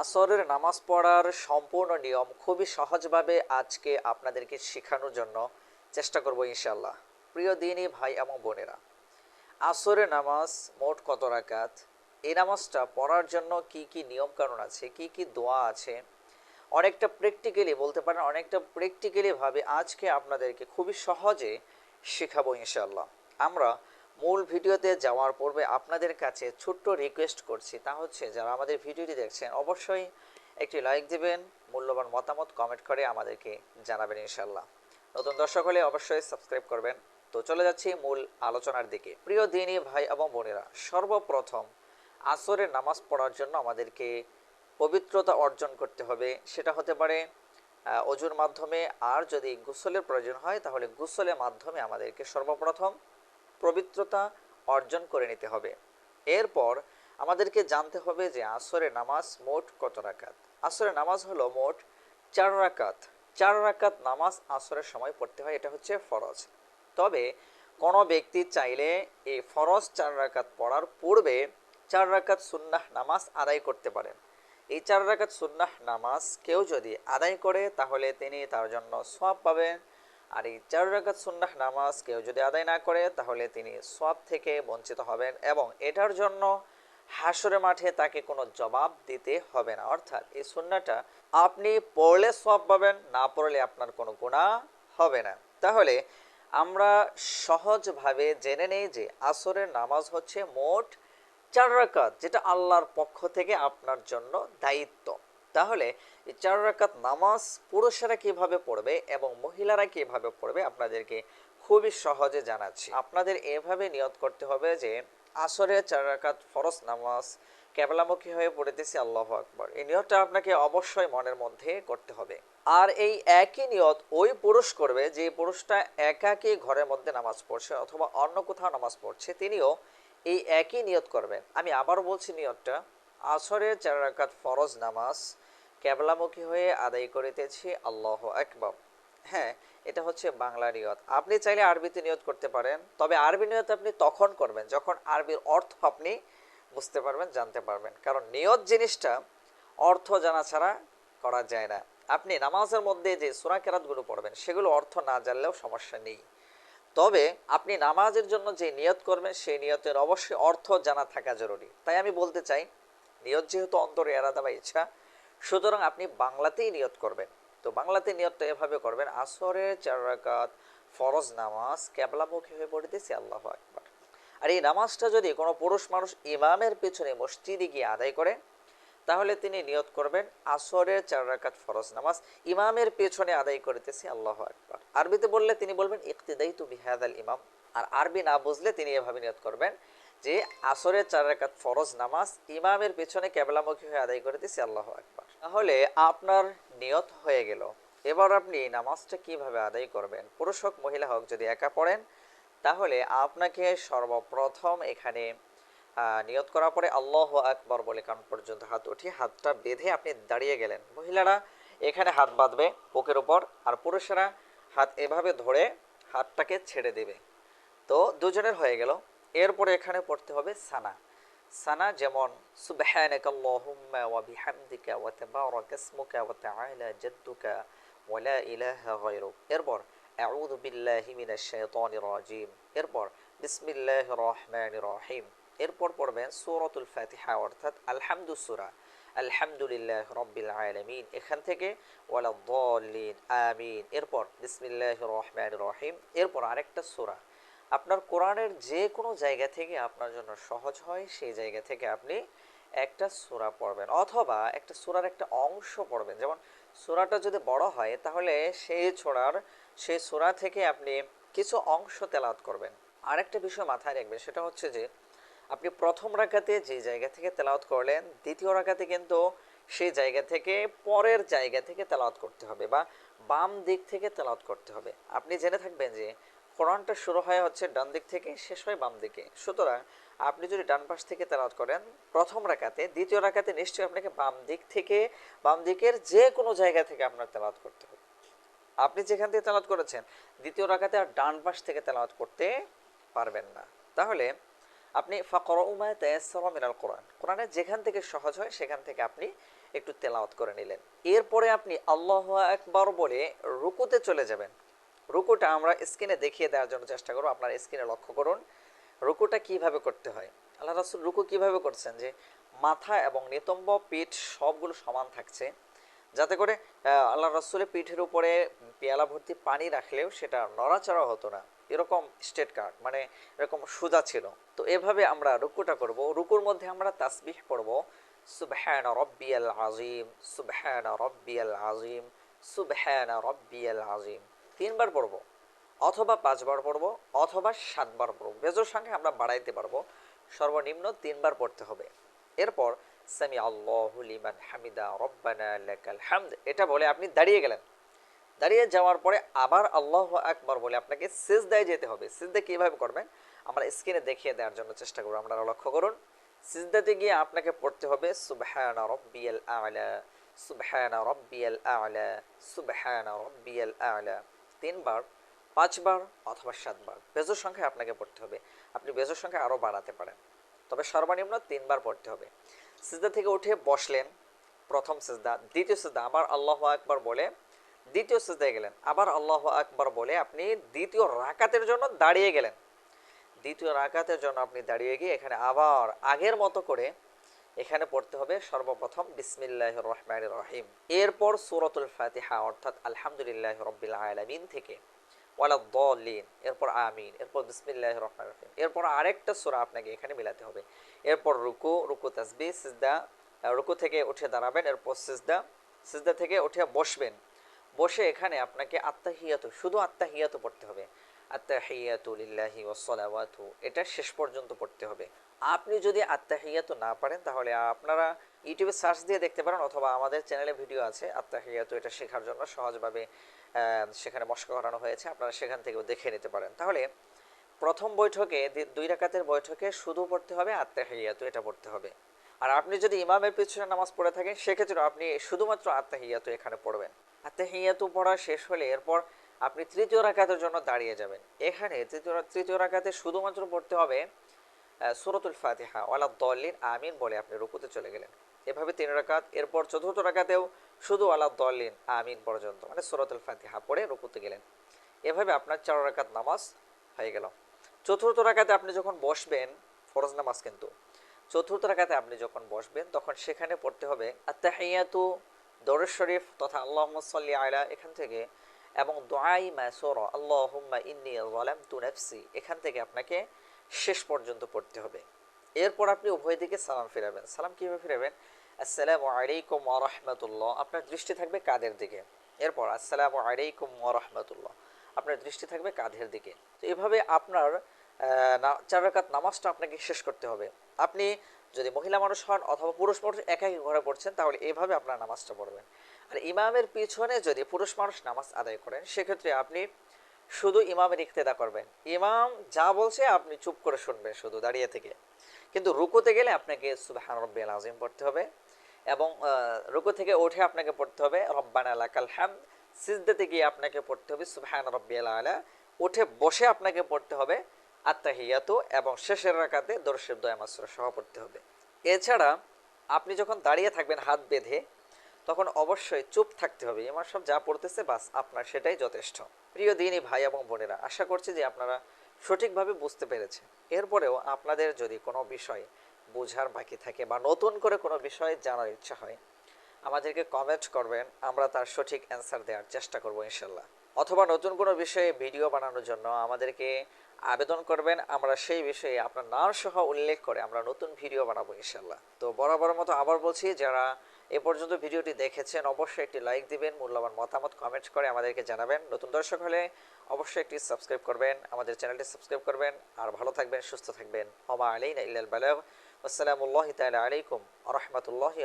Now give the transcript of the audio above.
আসরের নামাজ পড়ার সম্পূর্ণ নিয়ম খুবই সহজভাবে আজকে আপনাদেরকে শেখানোর জন্য চেষ্টা করব ইনশাল্লাহ প্রিয় দিনই ভাই এবং বোনেরা, আসরের নামাজ মোট কত রাকাত? এই নামাজটা পড়ার জন্য কি কি নিয়ম কানুন আছে? কি কি দোয়া আছে? অনেকটা প্র্যাকটিক্যালি বলতে পারেন, অনেকটা প্র্যাকটিক্যালি ভাবে আজকে আপনাদেরকে খুবই সহজে শেখাবো ইনশাল্লাহ আমরা মূল ভিডিওতে যাওয়ার পূর্বে আপনাদের কাছে ছোট্ট রিকোয়েস্ট করছি। তা হচ্ছে, যারা আমাদের ভিডিওটি দেখছেন, অবশ্যই একটি লাইক দিবেন, মূল্যবান মতামত কমেন্ট করে আমাদেরকে জানাবেন ইনশাল্লাহ নতুন দর্শক হলে অবশ্যই সাবস্ক্রাইব করবেন। তো চলে যাচ্ছি মূল আলোচনার দিকে। প্রিয় দিনী ভাই এবং বোনেরা, সর্বপ্রথম আসরের নামাজ পড়ার জন্য আমাদেরকে পবিত্রতা অর্জন করতে হবে। সেটা হতে পারে অজুর মাধ্যমে, আর যদি গোসলের প্রয়োজন হয়, তাহলে গোসলের মাধ্যমে আমাদেরকে সর্বপ্রথম পবিত্রতা অর্জন করে নিতে হবে। এরপর আমাদেরকে জানতে হবে যে আসরের নামাজ মোট কত রাকাত? আসরের নামাজ হলো মোট চার রাকাত। চার রাকাত নামাজ আসরের সময় পড়তে হয়, এটা হচ্ছে ফরজ। তবে কোনো ব্যক্তি চাইলে এই ফরজ চার রাকাত পড়ার পূর্বে চার রাকাত সুন্নাহ নামাজ আদায় করতে পারেন। এই চার রাকাত সুন্নাহ নামাজ কেউ যদি আদায় করে, তাহলে তিনি তার জন্য সব পাবেন। আর এই চার রাকাত সুন্নাহ নামাজ কেউ যদি আদায় না করে, তাহলে তিনি সওয়াব থেকে বঞ্চিত হবেন এবং এটার জন্য হাসরে মাঠে তাকে কোনো জবাব দিতে হবে না। অর্থাৎ এই সুন্নাটা আপনি পড়লে সব পাবেন, না পড়লে আপনার কোনো গুণা হবে না। তাহলে আমরা সহজভাবে জেনে নেই যে আসরের নামাজ হচ্ছে মোট চার রাকাত, যেটা আল্লাহর পক্ষ থেকে আপনার জন্য দায়িত্ব। তাহলে এই চার রাকাত নামাজ পুরুষেরা কীভাবে পড়বে এবং মহিলারা কীভাবে পড়বে আপনাদেরকে খুবই সহজে জানাচ্ছি। আপনাদের এভাবে নিয়ত করতে হবে যে আসরে চার রাকাত ফরজ নামাজ কেবলামুখী হয়ে পড়িতেছি আল্লাহ আকবর। এই নিয়তটা আপনাকে অবশ্যই মনের মধ্যে করতে হবে। আর এই একই নিয়ত ওই পুরুষ করবে যে পুরুষটা একাকী ঘরের মধ্যে নামাজ পড়ছে অথবা অন্য কোথাও নামাজ পড়ছে, তিনিও এই একই নিয়ত করবেন। আমি আবার বলছি নিয়তটা, আসরের চার রাকাত ফরজ নামাজ কেবলামুখী হয়ে আদায় করিতেছি, আল্লাহ আকবর। হ্যাঁ এটা হচ্ছে বাংলা নিয়ত আপনি চাইলে আরবিতে নিয়ত করতে পারেন, তবে আরবি নিয়ত আপনি তখন করবেন যখন আরবির অর্থ আপনি বুঝতে পারবেন, জানতে পারবেন। কারণ নিয়ত জিনিসটা অর্থ জানা ছাড়া করা যায় না। আপনি নামাজের মধ্যে যে সুরা কেরাতগুলো পড়বেন, সেগুলো অর্থ না জানলেও সমস্যা নেই। তবে আপনি নামাজের জন্য যে নিয়ত করবেন, সেই নিয়তের অবশ্যই অর্থ জানা থাকা জরুরি। তাই আমি বলতে চাই, নিয়ত যেহেতু অন্তরে এরাদা বা ইচ্ছা সুতরাং আপনি বাংলাতেই নিয়ত করবেন। তো বাংলাতে নিয়তটা এভাবে করবেন, আসরের চার রাকাত ফরজ নামাজ ক্যাবলামুখী হয়ে পড়িতেছি আল্লাহ আকবার। আর এই নামাজটা যদি কোনো পুরুষ মানুষ ইমামের পেছনে মসজিদে গিয়ে আদায় করে, তাহলে তিনি নিয়ত করবেন আসরের চার রাকাত ফরজ নামাজ ইমামের পেছনে আদায় করিতেছি আল্লাহ আকবার। আরবিতে বললে তিনি বলবেন ইকতিদাই তু বিহাদ আল ইমাম। আর আরবি না বুঝলে তিনি এভাবে নিয়ত করবেন যে, আসরের চার রাকাত ফরজ নামাজ ইমামের পেছনে কেবলামুখী হয়ে আদায় করিতেছি আল্লাহ আকবার। তাহলে আপনার নিয়ত হয়ে গেল। এবার আপনি নামাজটা কীভাবে আদায় করবেন? পুরুষ হোক, মহিলা হোক, যদি একা পড়েন, তাহলে আপনাকে সর্বপ্রথম এখানে নিয়ত করার পরে আল্লাহ আকবর বলে কান পর্যন্ত হাত উঠিয়ে হাতটা বেঁধে আপনি দাঁড়িয়ে গেলেন। মহিলারা এখানে হাত বাঁধবে বুকের উপর আর পুরুষেরা হাত এভাবে ধরে হাতটাকে ছেড়ে দেবে। তো দুজনের হয়ে গেল। এরপরে এখানে পড়তে হবে সানা। সানা যেমন সুবহানাকা আল্লাহুম্মা ওয়া বিহামদিকা ওয়া তাবারাকা ইসমুকা ওয়া তাআলা জাদ্দুকা ওয়া লা ইলাহা গায়রুক। এরপর, আউযু বিল্লাহি মিনাশ শাইতানির রাজিম। এরপর, বিসমিল্লাহির রহমানির রহিম। এরপর পড়বেন সূরাতুল ফাতিহা, অর্থাৎ আলহামদু সূরা। আলহামদুলিল্লাহ রব্বিল আলামিন। এখান থেকে ওয়ালা দলিন আমিন। এরপর, বিসমিল্লাহির রহমানির রহিম। এরপর আরেকটা সূরা। আপনার কোরআনের যে কোনো জায়গা থেকে আপনার জন্য সহজ হয়, সেই জায়গা থেকে আপনি একটা সূরা পড়বেন অথবা একটা সূরার একটা অংশ পড়বেন। যেমন সূরাটা যদি বড় হয়, তাহলে সেই ছোড়ার সেই সূরা থেকে আপনি কিছু অংশ তেলাওয়াত করবেন। আরেকটা বিষয় মাথায় রাখবেন, সেটা হচ্ছে যে আপনি প্রথম রাকাতে যে জায়গা থেকে তেলাওয়াত করলেন, দ্বিতীয় রাকাতে কিন্তু সেই জায়গা থেকে পরের জায়গা থেকে তেলাওয়াত করতে হবে বা বাম দিক থেকে তেলাওয়াত করতে হবে। আপনি জেনে থাকবেন যে কোরআনটা শুরু হয় হচ্ছে ডান দিক থেকে, শেষ হয় বাম দিকে। সুতরাং আপনি যদি ডান পাশ থেকে তেলাওয়াত করেন, প্রথম রাকাতে, দ্বিতীয় রাকাতে নিশ্চয়ই আপনাকে বাম দিক থেকে, বাম দিকের যে কোনো জায়গা থেকে আপনার তেলাওয়াত করতে হবে। আপনি যেখান থেকে তেলাওয়াত করেছেন, দ্বিতীয় রাকাতে আর ডান পাশ থেকে তেলাওয়াত করতে পারবেন না। তাহলে আপনি ফাকরউমা তায়াসসারা মিনাল কোরআন। কোরআনে যেখান থেকে সহজ হয়, সেখান থেকে আপনি একটু তেলাওয়াত করে নিলেন। এরপরে আপনি আল্লাহ একবার বলে রুকুতে চলে যাবেন। রুকুটা আমরা স্ক্রিনে দেখিয়ে দেওয়ার জন্য চেষ্টা করব। আপনার স্ক্রিনে লক্ষ্য করুন, রুকুটা কীভাবে করতে হয়? আল্লাহ রাসুল রুকু কীভাবে করছেন যে, মাথা এবং নিতম্ব, পিঠ সবগুলো সমান থাকছে। যাতে করে আল্লাহ রাসুলের পিঠের উপরে পেয়ালা ভর্তি পানি রাখলেও সেটা নড়াচড়া হতো না। এরকম স্টেট কার্ড মানে এরকম সোজা ছিল। তো এভাবে আমরা রুকুটা করব। রুকুর মধ্যে আমরা তাসবিহ পড়ব। সুবহান রব্বিয়াল আজিম সুবহান রব্বিয়াল আজিম সুবহান রব্বিয়াল আজিম তিনবার পড়ব, অথবা পাঁচবার পড়ব, অথবা সাতবার পড়ব। বেজোর সঙ্গে আমরা বাড়াইতে পারব। সর্বনিম্ন তিনবার পড়তে হবে। এরপর সামি লিমান হামিদা, রব্বানা হামদ। এটা বলে আপনি দাঁড়িয়ে গেলেন। দাঁড়িয়ে যাওয়ার পরে আবার আল্লাহ আকবার বলে আপনাকে সিজদায় যেতে হবে। সিজদা কীভাবে করবেন? আমরা স্ক্রিনে দেখিয়ে দেওয়ার জন্য চেষ্টা করব। আপনারা লক্ষ্য করুন, সিজদাতে গিয়ে আপনাকে পড়তে হবে সুবহানা রব্বিয়াল আ'লা, সুবহানা রব্বিয়াল আ'লা, সুবহানা রব্বিয়াল আ'লা। তিনবার, পাঁচবার অথবা সাতবার। বেজোর সংখ্যায় আপনাকে পড়তে হবে। আপনি বেজোর সংখ্যা আরও বাড়াতে পারেন। তবে সর্বনিম্ন তিনবার পড়তে হবে। সিজদা থেকে উঠে বসলেন প্রথম সিজদা, দ্বিতীয় সিজদা, আবার আল্লাহ আকবার বলে দ্বিতীয় সিজদায় গেলেন। আবার আল্লাহ আকবার বলে আপনি দ্বিতীয় রাকাতের জন্য দাঁড়িয়ে গেলেন। দ্বিতীয় রাকাতের জন্য আপনি দাঁড়িয়ে গিয়ে এখানে আবার আগের মতো করে এখানে পড়তে হবে সর্বপ্রথম বিসমিল্লাহ রহমান রহিম। এরপর সুরতুল ফাতিহা, অর্থাৎ আলহামদুলিল্লাহ রব্বিল আলমিন থেকে। ওয়ালাদ্দলিন দলিন এরপর আমিন, এরপর বিসমিল্লাহ রহমান রহিম। এরপর আরেকটা সুরা আপনাকে এখানে মিলাতে হবে। এরপর রুকু রুকু তাসবি সিজদা রুকু থেকে উঠে দাঁড়াবেন, এরপর সিজদা সিজদা থেকে উঠে বসবেন। বসে এখানে আপনাকে আত্মাহিয়াতু শুধু আত্মাহিয়াতু পড়তে হবে। আত্মাহিয়াতু লিল্লাহি ওয়াসসালাওয়াতু এটা শেষ পর্যন্ত পড়তে হবে। আপনি যদি আত্মাহিয়াতু না পারেন, তাহলে আপনারা ইউটিউবে সার্চ দিয়ে দেখতে পারেন, অথবা আমাদের চ্যানেলে ভিডিও আছে আত্মাহিয়াতু এটা শেখার জন্য সহজভাবে সেখানে মস্ক করানো হয়েছে, আপনারা সেখান থেকেও দেখে নিতে পারেন। তাহলে প্রথম বৈঠকে দুই রাকাতের বৈঠকে শুধু পড়তে হবে আত্মাহিয়াতু এটা পড়তে হবে। আর আপনি যদি ইমামের পিছনে নামাজ পড়ে থাকেন, সেক্ষেত্রে আপনি শুধুমাত্র আত্মাহিয়াতু এখানে পড়বেন। আত্মাহিয়াতু পড়া শেষ হলে এরপর আপনি তৃতীয় রাকাতের জন্য দাঁড়িয়ে যাবেন। এখানে তৃতীয় তৃতীয় রাকাতে শুধুমাত্র পড়তে হবে সুরতুল ফাতিহা, ওয়ালা দলিন আমিন বলে আপনি রুকুতে চলে গেলেন। এভাবে তিন রাকাত, এরপর চতুর্থ রাকাতেও শুধু আলা দলিন আমিন পর্যন্ত মানে সুরতুল ফাতিহা পড়ে রুকুতে গেলেন। এভাবে আপনার চার রাকাত নামাজ হয়ে গেল। চতুর্থ রাকাতে আপনি যখন বসবেন, ফরজ নামাজ কিন্তু, চতুর্থ রাকাতে আপনি যখন বসবেন, তখন সেখানে পড়তে হবে, আত্তাহিয়াতু দরুদ শরীফ তথা আল্লাহ সাল্লি আলা এখান থেকে এবং দোয়াই মাসোর আল্লাহুম্মা ইন্নি যালামতু নাফসি এখান থেকে আপনাকে শেষ পর্যন্ত পড়তে হবে। এরপর আপনি উভয় দিকে সালাম ফিরাবেন। সালাম কীভাবে ফিরাবেন? আসসালামু আলাইকুম ওয়া রাহমাতুল্লাহ। আপনার দৃষ্টি থাকবে কাদের দিকে। এরপর আসসালামু আলাইকুম রাহমাতুল্লাহ। আপনার দৃষ্টি থাকবে কাঁধের দিকে। তো এভাবে আপনার আহ, না- চার রাকাত নামাজটা আপনাকে শেষ করতে হবে। আপনি যদি মহিলা মানুষ হন অথবা পুরুষ মানুষ একাই ঘরে পড়ছেন, তাহলে এভাবে আপনার নামাজটা পড়বেন। আর ইমামের পিছনে যদি পুরুষ মানুষ নামাজ আদায় করেন, সেক্ষেত্রে আপনি শুধু ইমামের ইক্তেদা করবেন। ইমাম যা বলছে আপনি চুপ করে শুনবেন শুধু দাঁড়িয়ে থেকে। কিন্তু রুকুতে গেলে আপনাকে সুবহান রব্বিয়াল আজিম পড়তে হবে এবং রুকু থেকে উঠে আপনাকে পড়তে হবে রব্বানা লাকাল হামদ। সিজদাতে গিয়ে আপনাকে পড়তে হবে সুবহান রব্বিয়াল আলা। উঠে বসে আপনাকে পড়তে হবে আত্মাহিয়াতু এবং শেষের রাকাতে দর্শের দয়া মাসুর সহ পড়তে হবে। এছাড়া আপনি যখন দাঁড়িয়ে থাকবেন হাত বেঁধে, তখন অবশ্যই চুপ থাকতে হবে। ইমাম সব যা পড়তেছে, বাস আপনার সেটাই যথেষ্ট। প্রিয় দিনই ভাই এবং বোনেরা, আশা করছি যে আপনারা সঠিকভাবে বুঝতে পেরেছেন এরপরেও আপনাদের যদি কোনো বিষয় বোঝার বাকি থাকে বা নতুন করে কোনো বিষয় জানার ইচ্ছা হয়, আমাদেরকে কমেন্ট করবেন। আমরা তার সঠিক অ্যান্সার দেওয়ার চেষ্টা করব ইনশাল্লাহ। অথবা নতুন কোনো বিষয়ে ভিডিও বানানোর জন্য আমাদেরকে আবেদন করবেন, আমরা সেই বিষয়ে আপনার নাম সহ উল্লেখ করে আমরা নতুন ভিডিও বানাবো ইনশাল্লাহ তো বরাবর মতো আবার বলছি, যারা এ পর্যন্ত ভিডিওটি দেখেছেন, অবশ্যই একটি লাইক দিবেন, মূল্যবান মতামত কমেন্ট করে আমাদেরকে জানাবেন। নতুন দর্শক হলে অবশ্যই একটি সাবস্ক্রাইব করবেন, আমাদের চ্যানেলটি সাবস্ক্রাইব করবেন, আর ভালো থাকবেন, সুস্থ থাকবেন। ওমা আলাইনা ইল্লাল বালাগ। আসসালামু আলাইকুম আ রহমতুল্লাহি